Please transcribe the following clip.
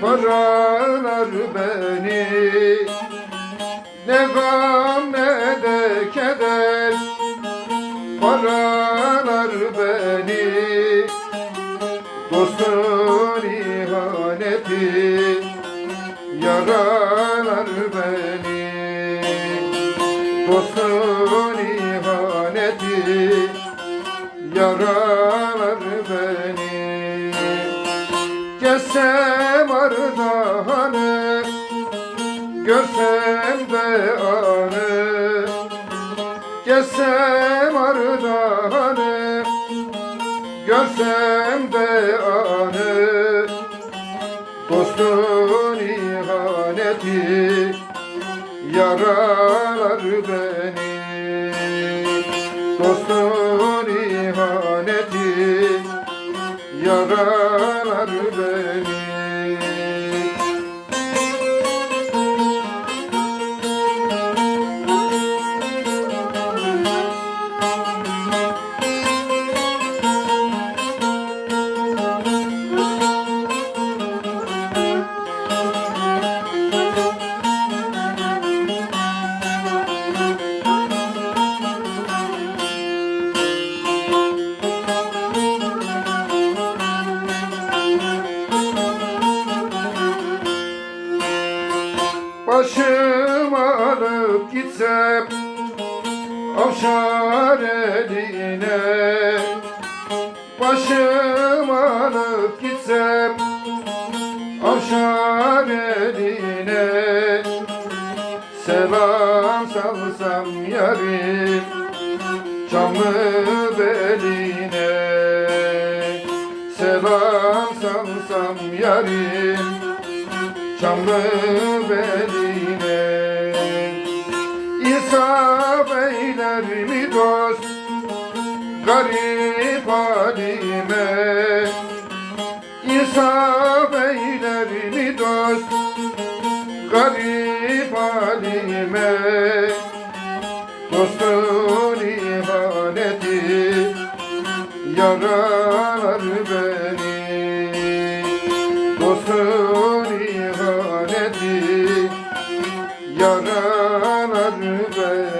paralar beni Ne gam ne de keder. Paralar beni Dostun ihaneti Yaralar beni. Dostun ihaneti Yaralar Gezsem ardahanı Görsem de anı Gezsem ardahanı Görsem de anı Dostun ihaneti Yaralar beni. Dostun ihaneti Yaralar beni Başım alıp gitsem Avşar eline. Başım alıp gitsem Avşar eline. Selam salsam yarim Çamlı beline. Selam salsam yarim Çamlı beline. İnsaf eyler mi dost? Garip halime. İnsaf eyler mi dost? Garip halime. Dostun ihaneti Yaralar beni. Dostun yanar ben